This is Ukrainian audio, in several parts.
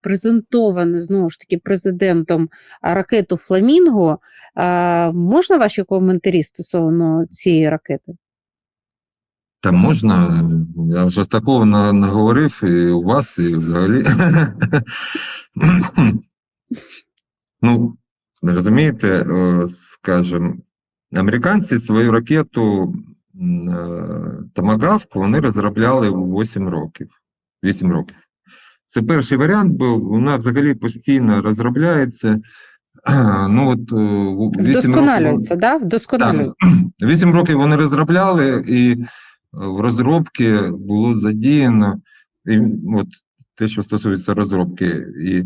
презентовану знову ж таки президентом ракету Фламінго. Можна ваші коментарі стосовно цієї ракети? Та можна, я вже такого на- наговорив і у вас, і взагалі. Ну, розумієте, скажімо, американці свою ракету е, вони розробляли 8 років. 8 років. Це перший варіант був, вона взагалі постійно розробляється. Ну, от, е, вісім років- Вдосконалюється, да? Вдосконалюється. Вісім років вони розробляли, і е, в розробці було задіяно і, от, те, що стосується розробки, і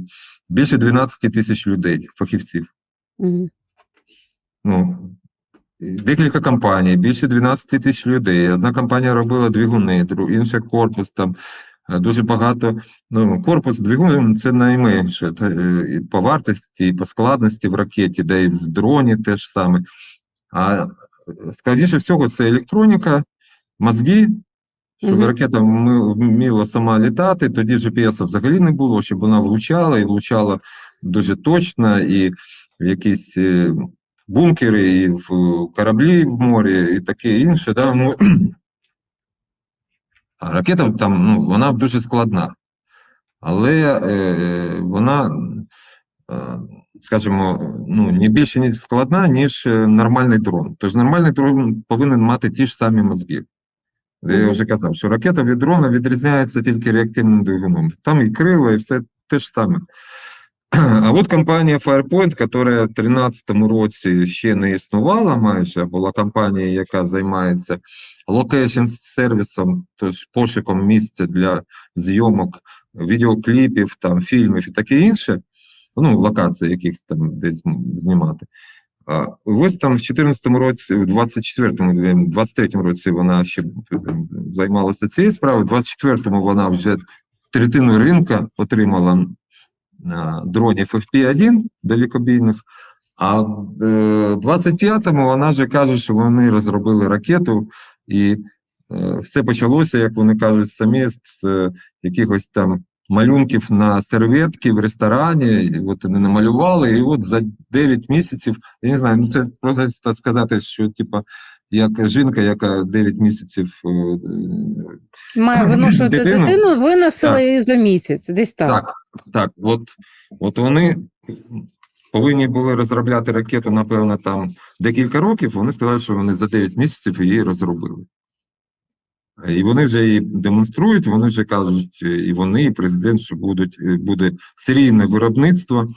більше 12 тисяч людей, фахівців. Мгм. Ну, декілька компаній, більше 12 тисяч людей. Одна компанія робила двигуни, інша корпус там. Е, Дуже багато. Ну, корпус двигун це найменше та, е, і по вартості, і по складності в ракеті, де і в дроні теж саме. А е, складніше всього, це електроніка, мозги, щоб Мгм. ракета вміла сама літати, тоді GPS взагалі не було, щоб вона влучала і влучала дуже точно, і в якісь бункери, і в кораблі в морі, і таке інше. Да? Ну, ракета там, ну, вона дуже складна. Але е, вона, е, скажімо, ну, не більше не складна, ніж е, нормальний дрон. Тож нормальний дрон повинен мати ті ж самі мозги. Я вже казав, що ракета від дрона відрізняється тільки реактивним двигуном. Там і крила, і все те ж саме. А от компанія Firepoint, яка в 2013 році ще не існувала майже, була компанія, яка займається локейшн сервісом, тож пошуком місця для зйомок відеокліпів, там, фільмів і таке інше, ну, локації якихось там десь знімати. А, ось там в 2014 році, у 24-му, 23-му році вона ще займалася цією справою, в 24-му вона вже третину ринка отримала а, дронів FP1 далекобійних, а в е, 25-му вона вже каже, що вони розробили ракету, і е, все почалося, як вони кажуть, самі з е, якихось там малюнків на серветки в ресторані, і от вони намалювали, і от за 9 місяців, я не знаю, ну це просто сказати, що типа. Як жінка, яка 9 місяців е, Має виношувати Дитину? дитину, виносили її за місяць, десь так. Так, так, от, от вони повинні були розробляти ракету, напевно, там декілька років. Вони сказали, що вони за 9 місяців її розробили. І вони вже її демонструють, вони вже кажуть, е, і вони, і президент, що будуть, е, буде серійне виробництво.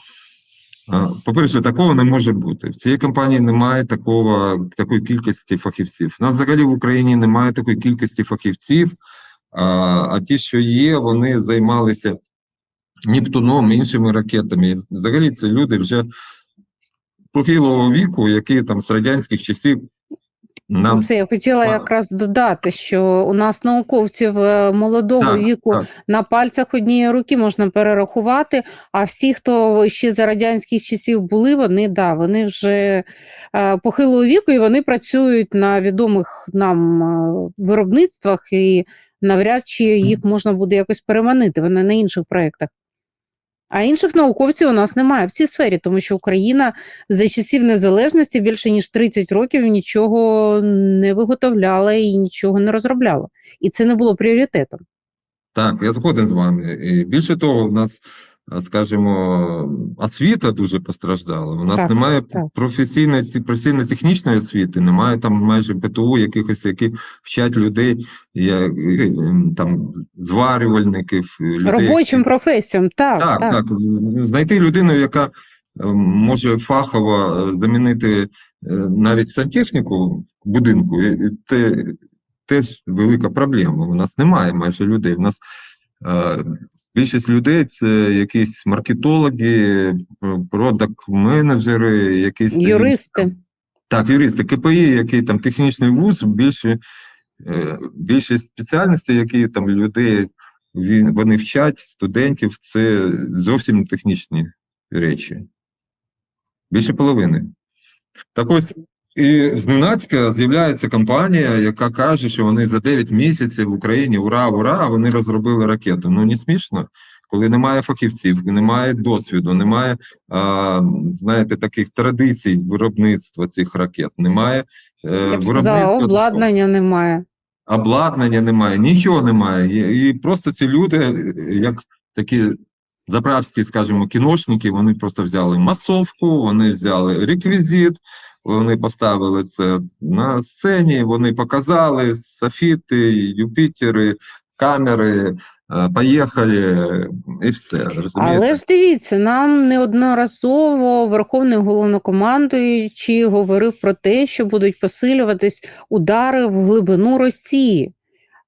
По-перше, такого не може бути. В цій компанії немає такого, такої кількості фахівців. Нам взагалі в Україні немає такої кількості фахівців, а, а ті, що є, вони займалися Нептуном, іншими ракетами. Взагалі це люди вже похилого віку, які там з радянських часів нам Це я хотіла якраз додати, що у нас науковців е, молодого Так, віку так. на пальцях однієї руки можна перерахувати. А всі, хто ще за радянських часів були, вони да, вони вже е, похилого віку і вони працюють на відомих нам е, виробництвах, і навряд чи їх можна буде якось переманити. Вони на інших проєктах. А інших науковців у нас немає в цій сфері, тому що Україна за часів незалежності більше ніж 30 років нічого не виготовляла і нічого не розробляла. І це не було пріоритетом. Так, я згоден з вами. І більше того, у нас, скажімо, освіта дуже постраждала. У нас Так, немає так. професійно-технічної освіти, немає там майже ПТУ якихось, які вчать людей, я, ем, там зварювальників, людей. Робочим професіям, так, Так, так. так. Знайти людину, яка е, може фахово е, замінити е, навіть сантехніку будинку, це теж велика проблема. У нас немає майже людей. У нас е, більшість людей це якісь маркетологи, продакт-менеджери, якісь Юристи. так, юристи, КПІ, який там технічний вуз, більше, е, більше спеціальностей, які там людей вони вчать студентів, це зовсім технічні речі. Більше половини. Так ось, і зненацька з'являється компанія, яка каже, що вони за 9 місяців в Україні ура, ура, вони розробили ракету. Ну, не смішно. коли немає фахівців, немає досвіду, немає, а, знаєте, таких традицій виробництва цих ракет, немає е, Я б сказала, обладнання немає. обладнання немає, нічого немає. І, просто ці люди, як такі заправські, скажімо, кіношники, вони просто взяли масовку, вони взяли реквізит, вони поставили це на сцені, вони показали софіти, Юпітери, камери, е, поїхали, і все. Розумієте? Але ж дивіться, нам неодноразово Верховний головнокомандуючий говорив про те, що будуть посилюватись удари в глибину Росії.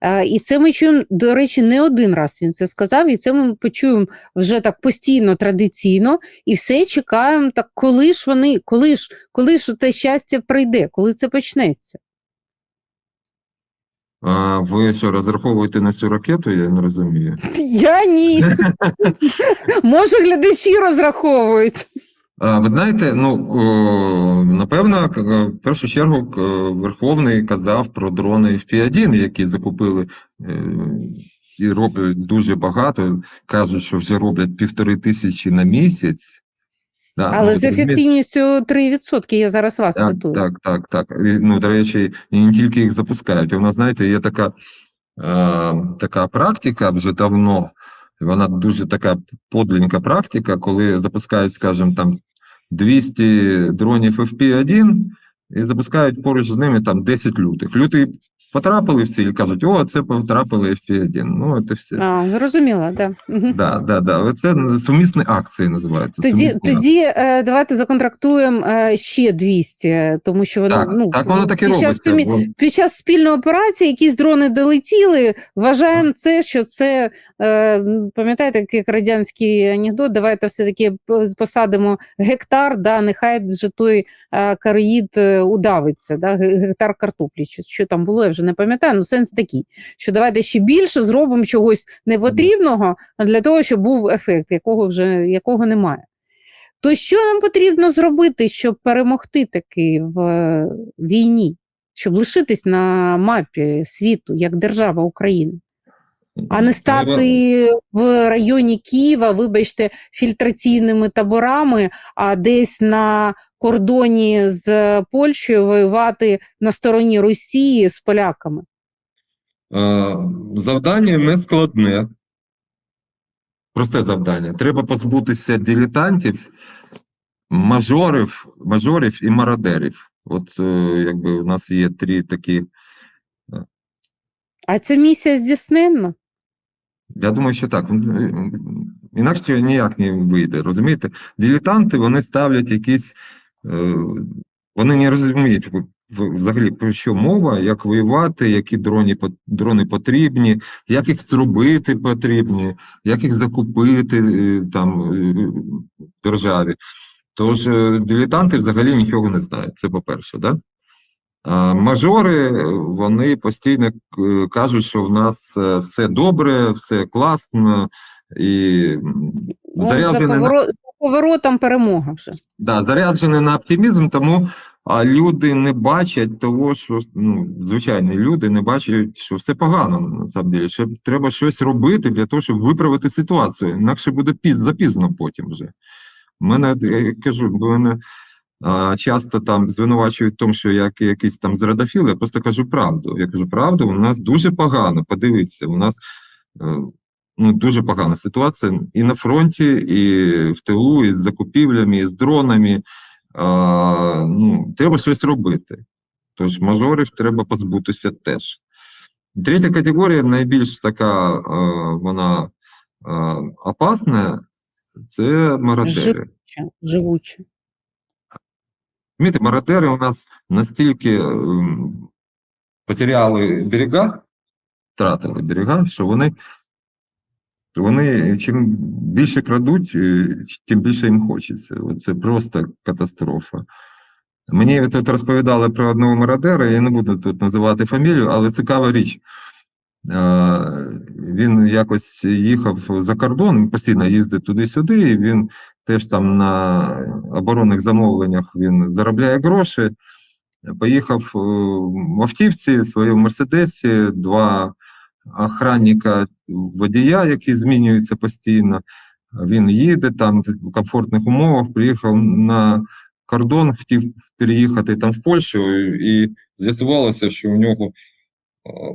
Е, І це ми чуємо, до речі, не один раз він це сказав, і це ми почуємо вже так постійно, традиційно, і все чекаємо, так коли ж вони, коли ж, коли ж те щастя прийде, коли це почнеться? А ви що, розраховуєте на цю ракету? Я не розумію. Я ні. Може, глядачі розраховують. Ви знаєте, ну напевно, е, в першу чергу е, Верховний казав про дрони FP1, які закупили е, і роблять дуже багато. Кажуть, що вже роблять півтори тисячі на місяць. Да, Але ну, з ефективністю 3%, я зараз вас Так, цитую. так, так, так. І, Ну, до речі, і не тільки їх запускають. У нас, знаєте, є така, е, така практика вже давно. Вона дуже така подленька практика, коли запускають, скажімо, там 200 дронів FP1 і запускають поруч з ними там 10 лютих. Люті потрапили в ціль, кажуть, о, це потрапили FP1. Ну, це все. А, зрозуміла, да. Да, да, да. Це сумісні акції називаються. Тоді, сумісні тоді е, давайте законтрактуємо е, ще 200, тому що воно, Так, ну, так воно так і під, час сумі- бо- під час спільної операції якісь дрони долетіли, вважаємо це, що це, е, пам'ятаєте, як радянський анекдот, давайте все-таки посадимо гектар, да, нехай вже той кароїд е, удавиться, да, гектар картоплі, що, що там було, я вже не пам'ятаю, ну сенс такий, що давайте ще більше зробимо чогось непотрібного для того, щоб був ефект, якого вже якого немає. То що нам потрібно зробити, щоб перемогти таки в війні, щоб лишитись на мапі світу як держава України, а не стати в районі Києва, вибачте, фільтраційними таборами, а десь на кордоні з Польщею воювати на стороні Росії з поляками? Е, Завдання не складне. Просте завдання. Треба позбутися дилетантів, мажорів, мажорів і мародерів. От е, якби у нас є три такі. А ця місія здійсненна? Я думаю, що так. Е, Інакше ніяк не вийде. Розумієте? Дилетанти вони ставлять якісь. е, Вони не розуміють взагалі про що мова, як воювати, які дрони, дрони потрібні, як їх зробити потрібні, як їх закупити е, там державі. Тож дилетанти взагалі нічого не знають. Це по-перше, да? Мажори вони постійно е, кажуть, що в нас е, все добре, все класно і м, От за, заряджене на за поворотом перемога вже. Да, заряджений на оптимізм, тому а, люди не бачать того, що ну, звичайні люди не бачать, що все погано на самом деле, що треба щось робити для того, щоб виправити ситуацію. Інакше буде піз, запізно потім вже. Мене я кажу, мене часто там звинувачують в тому, що я як- якийсь там зрадофіл, я просто кажу правду. Я кажу, правду, у нас дуже погано. Подивіться, у нас е, ну, дуже погана ситуація і на фронті, і в тилу, і з закупівлями, і з дронами. А, ну, треба щось робити. Тож мажорів треба позбутися теж. Третя категорія, найбільш така, е, вона е, опасна, це мародери. Живуче. Розумієте, мародери у нас настільки ем, потеряли берега, втратили берега, що вони, вони чим більше крадуть, е, тим більше їм хочеться. Це просто катастрофа. Мені тут розповідали про одного мародера, я не буду тут називати фамілію, але цікава річ. Е, Він якось їхав за кордон, постійно їздить туди-сюди, і він теж там на оборонних замовленнях він заробляє гроші. Поїхав е, в автівці, своєму Мерседесі, два охранника водія, який змінюється постійно. Він їде там в комфортних умовах, приїхав на кордон, хотів переїхати там в Польщу, і з'ясувалося, що у нього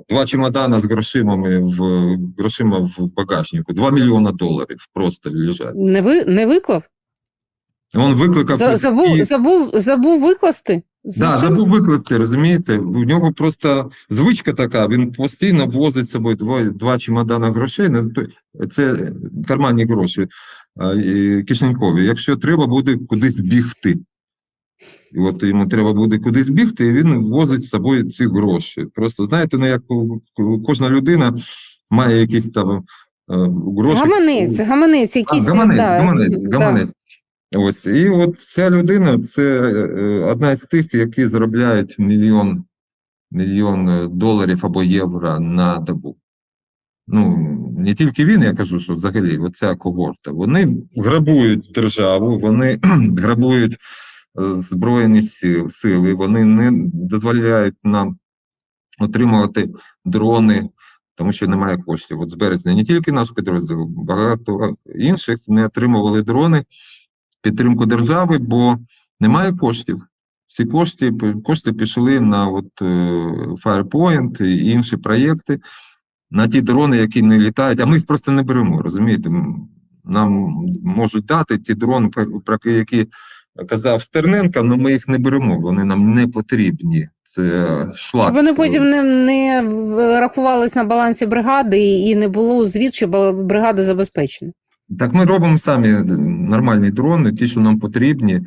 два чемодана з грошимами в грошима в багажнику. 2 мільйона доларів просто лежать. Не, ви, не виклав? Він викликав За, забув, таксі. забув, забув викласти? Да, забув викликати, розумієте? У нього просто звичка така, він постійно возить з собою два, два чемодана грошей, ну, це карманні гроші, кишенькові. Якщо треба буде кудись бігти. І от йому треба буде кудись бігти, і він возить з собою ці гроші. Просто знаєте, ну як кожна людина має якісь там е, гроші. Гаманець, гаманець, А, якийсь. гаманець, да, гаманець, да. Ось. І от ця людина це е, одна з тих, які заробляють мільйон, мільйон е, доларів або євро на добу. Ну, не тільки він, я кажу, що взагалі оця когорта. Вони грабують державу, вони грабують Збройні сили, вони не дозволяють нам отримувати дрони, тому що немає коштів. От з березня не тільки наш підрозділ, багато інших не отримували дрони, підтримку держави, бо немає коштів. Всі кошти, кошти пішли на от, е, Firepoint і інші проєкти, на ті дрони, які не літають, а ми їх просто не беремо, розумієте? Нам можуть дати ті дрони, про які казав Стерненко, але ми їх не беремо, вони нам не потрібні. Це шлак. Щоб вони потім не, не рахувались на балансі бригади і не було звіт, що бригада забезпечена. Так ми робимо самі нормальні дрони, ті, що нам потрібні,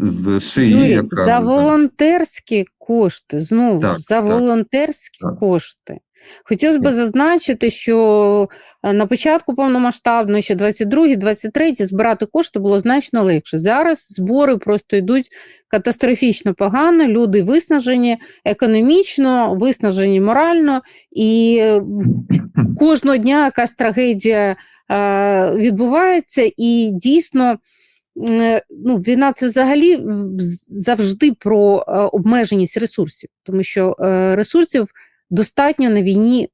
з шиї. Юрій, яка, за волонтерські кошти, знову Так, за так, волонтерські так. кошти. Хотілося б зазначити, що е, на початку повномасштабної, ще 22-23, збирати кошти було значно легше. Зараз збори просто йдуть катастрофічно погано, люди виснажені економічно, виснажені морально, і е, кожного дня якась трагедія е, відбувається, і дійсно. Ну, війна це взагалі завжди про обмеженість ресурсів, тому що ресурсів достатньо на війні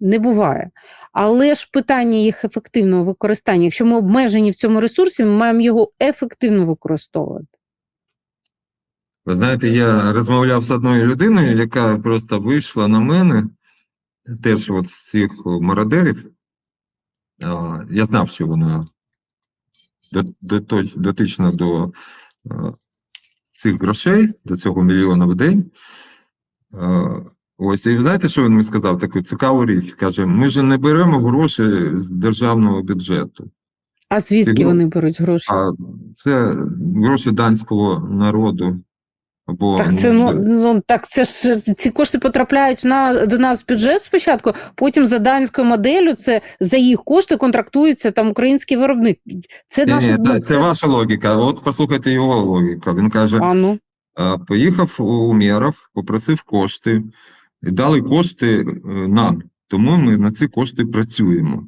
не буває. Але ж питання їх ефективного використання. Якщо ми обмежені в цьому ресурсі, ми маємо його ефективно використовувати. Ви знаєте, я розмовляв з одною людиною, яка просто вийшла на мене, теж от з цих мародерів. Я знав, що вона до- до- дотична до цих грошей, до цього мільйона в день. Ось, і знаєте, що він мені сказав? Таку цікаву річ. Каже: ми ж не беремо гроші з державного бюджету. А звідки Фігу- вони беруть гроші? А це гроші данського народу. Або, Так це ну, ну так це ж ці кошти потрапляють на до нас в бюджет спочатку. Потім за данською моделлю це за їх кошти контрактується там український виробник. Це Ні, ну, та- це ваша логіка. От послухайте його логіку. Він каже: А ну поїхав у Умєров, попросив кошти, дали кошти е, нам. Тому ми на ці кошти працюємо.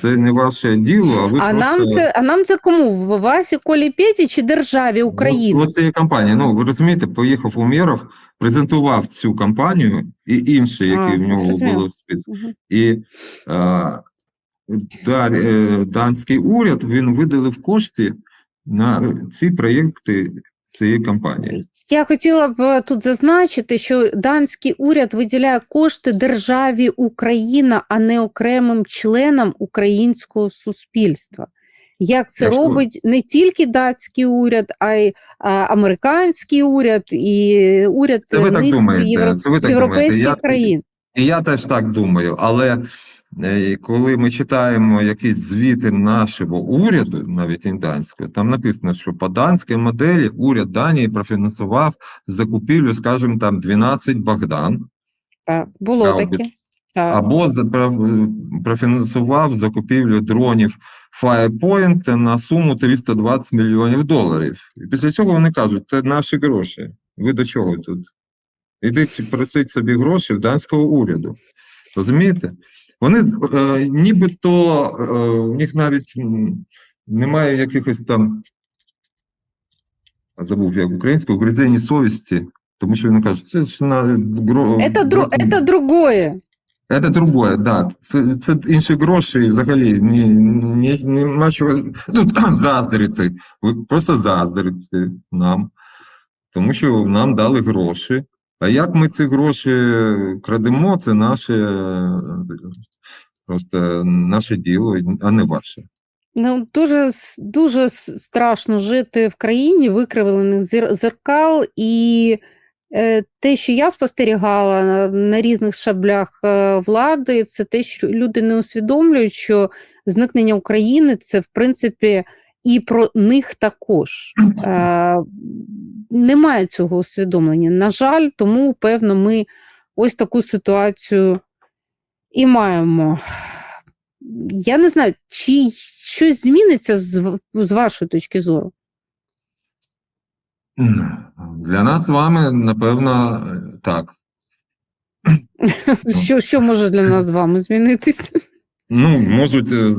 Це не ваше діло, а ви а просто... нам це а нам це кому? В Васі Колі Петі чи державі України? Ось цієї компанії. Ну, ви розумієте, поїхав Умєров, презентував цю компанію і інші, які А, в нього були в списку. Мгм. І а, да, е, данський уряд він виділив кошти на ці проєкти цієї компанії. Я хотіла б е, тут зазначити, що данський уряд виділяє кошти державі Україна, а не окремим членам українського суспільства. Як це Якщо- робить не тільки датський уряд, а й а, американський уряд і уряд Це ви так низки думаєте, євро- це ви так європейських думаєте. Країн. І я теж так думаю, але е, коли ми читаємо якісь звіти нашого уряду, навіть і данського, там написано, що по данській моделі уряд Данії профінансував закупівлю, скажімо, там 12 Богдан, Так, було таке. Так. або профінансував закупівлю дронів Firepoint на суму 320 мільйонів доларів. І після цього вони кажуть, це наші гроші. Ви до чого тут? Ідіть просить собі гроші в данського уряду. Розумієте? Вони е, нібито е, у них навіть немає якихось там, забув як українською, гризені совісті, тому що вони кажуть, це ж на гро... Это, дру, это другое. Це другое, да. Це, це інші гроші взагалі ні, ні, нема чого тут заздрити. Ви просто заздрите нам, тому що нам дали гроші. А як ми ці гроші крадемо, це наше е, просто наше діло, а не ваше. Ну, дуже, дуже страшно жити в країні викривлених зеркал, і е, те, що я спостерігала на, на різних шаблях е, влади, це те, що люди не усвідомлюють, що зникнення України це в принципі і про них також. Е, немає цього усвідомлення. На жаль, тому, певно, ми ось таку ситуацію і маємо. Я не знаю, чи щось зміниться з, з вашої точки зору. Для нас з вами, напевно, так. Що, що може для нас з вами змінитися? Ну, можуть е,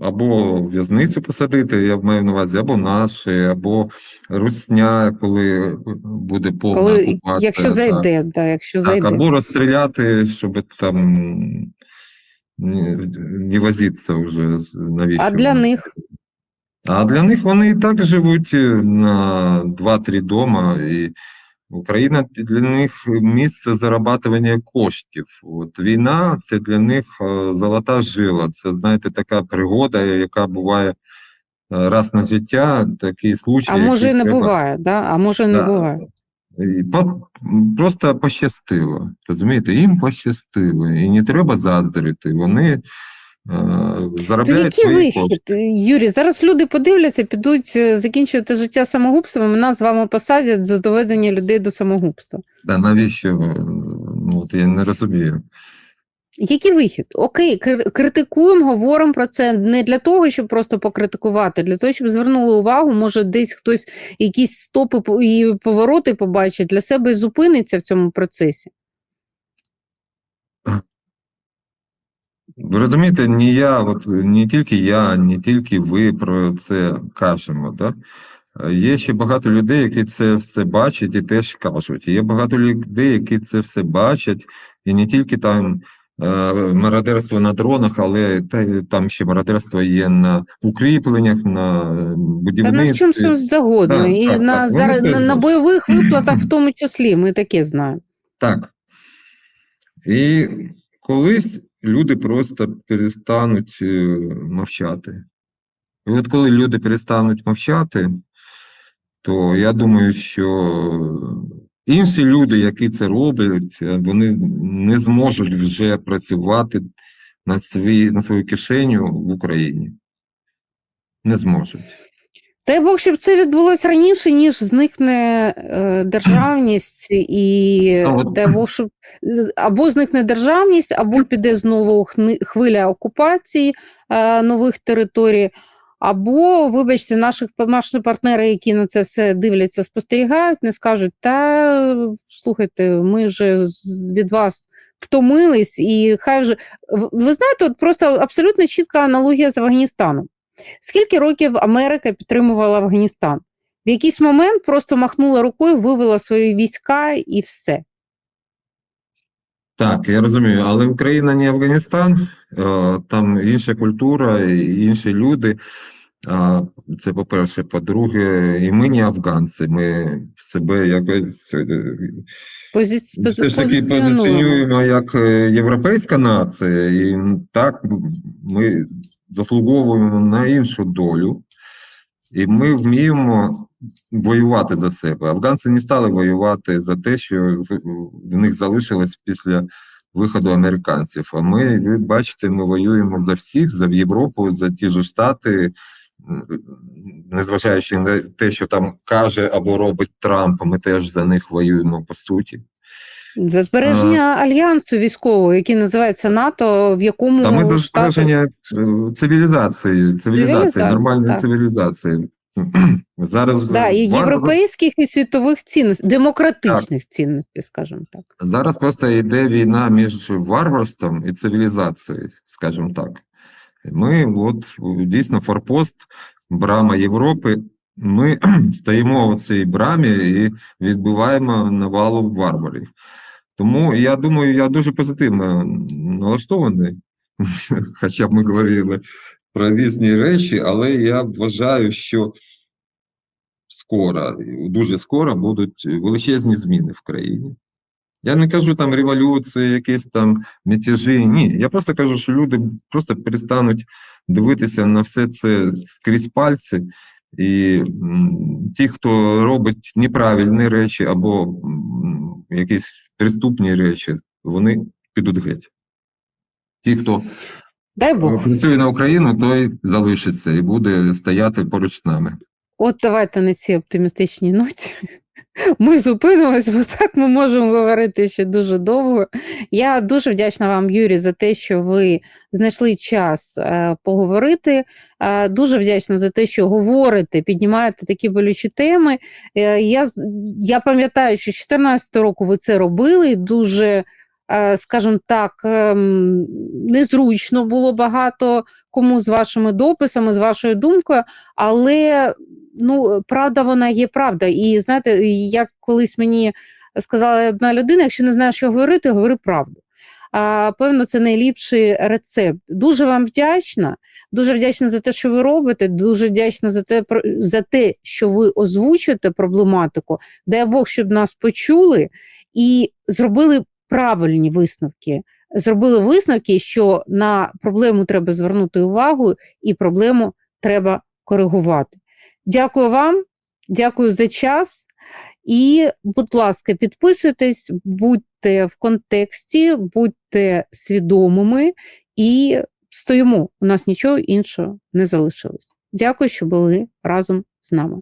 або в'язницю посадити, я маю на увазі, або наші, або русня, коли буде повна Коли, окупація. якщо так. зайде, да, якщо Так, зайде. або розстріляти, щоб там не, не возитися вже, навіщо. А для них А для них вони і так живуть е, на 2-3 дома, і Україна для них місце зарабатування коштів. От війна це для них е, золота жила. Це, знаєте, така пригода, яка буває е, раз на життя, такий случай. а може і не треба- буває, да? а може не Да. буває. І по- Просто пощастило. Розумієте, їм пощастило. І не треба заздрити. Вони е, То який вихід, кошти. Юрій? Зараз люди подивляться, підуть е, закінчувати життя самогубством, і нас з вами посадять за доведення людей до самогубства. Та навіщо? е, Ну, от я не розумію. Який вихід? Окей, критикуємо, говоримо про це не для того, щоб просто покритикувати, для того, щоб звернули увагу, може, десь хтось якісь стопи і повороти побачить для себе і зупиниться в цьому процесі. Ви розумієте, не я, от не тільки я, не тільки ви про це кажемо. Да? Є ще багато людей, які це все бачать і теж кажуть. Є багато людей, які це все бачать, і не тільки там е, мародерство на дронах, але та, там ще мародерство є на укріпленнях, на е, Та на будівництві. чому завгодно. Так, і так, на, так, зараз, на, на бойових виплатах в тому числі, ми таке знаємо. Так. І колись люди просто перестануть е, мовчати. І от коли люди перестануть мовчати, то я думаю, що інші люди, які це роблять, е, вони не зможуть вже працювати на, свій, на свою кишеню в Україні. Не зможуть. Дай Бог, щоб це відбулося раніше, ніж зникне е, державність, і А дай Бог, щоб або зникне державність, або піде знову хвиля окупації е, нових територій, або, вибачте, наших наші партнери, які на це все дивляться, спостерігають, не скажуть: та слухайте, ми вже від вас. Втомились, і хай вже ви знаєте, от просто абсолютно чітка аналогія з Афганістаном. Скільки років Америка підтримувала Афганістан? В якийсь момент просто махнула рукою, вивела свої війська і все. Так, я розумію, але Україна не Афганістан, е, там інша культура, інші люди. Це по-перше, по-друге, і ми не афганці, ми себе якось е, Позиці... все ж таки позиціонуємо. як е, європейська нація, і так ми заслуговуємо на іншу долю, і ми вміємо воювати за себе. Афганці не стали воювати за те, що в, них залишилось після виходу американців. А ми, ви бачите, ми воюємо за всіх, за Європу, за ті ж Штати, незважаючи на те, що там каже або робить Трамп, ми теж за них воюємо по суті. За збереження альянсу військового, який називається НАТО, в якому Та ми за Штати... збереження е, цивілізації, цивілізації, нормальної так. цивілізації. Зараз да, і європейських і світових цінностей, демократичних цінностей, скажімо так. Зараз просто йде війна між варварством і цивілізацією, скажімо так. Ми, от дійсно, форпост, брама Європи. Ми стоїмо у цій брамі і відбиваємо навалу варварів. Тому я думаю, я дуже позитивно налаштований, хоча б ми говорили про різні речі, але я вважаю, що скоро, дуже скоро будуть величезні зміни в країні. Я не кажу там революції, якісь там мятежі. Ні, я просто кажу, що люди просто перестануть дивитися на все це скрізь пальці, і ті, хто робить неправильні речі або якісь преступні речі, вони підуть геть. Ті, хто Дай Бог. працює на Україну, той залишиться і буде стояти поруч з нами. От давайте на цій оптимістичній ноті. Ми зупинимось, бо так ми можемо говорити ще дуже довго. Я дуже вдячна вам, Юрій, за те, що ви знайшли час е, поговорити. Е, дуже вдячна за те, що говорите, піднімаєте такі болючі теми. Е, я, я пам'ятаю, що з 2014 року ви це робили. Дуже, скажімо так, ем, незручно було багато кому з вашими дописами, з вашою думкою, але ну, правда, вона є правда. І знаєте, як колись мені сказала одна людина, якщо не знаєш, що говорити, говори правду. А, певно, це найліпший рецепт. Дуже вам вдячна. Дуже вдячна за те, що ви робите. Дуже вдячна за те, за те, що ви озвучуєте проблематику. Дай Бог, щоб нас почули і зробили правильні висновки. Зробили висновки, що на проблему треба звернути увагу, і проблему треба коригувати. Дякую вам, дякую за час. І, будь ласка, підписуйтесь, будьте в контексті, будьте свідомими і стоїмо. У нас нічого іншого не залишилось. Дякую, що були разом з нами.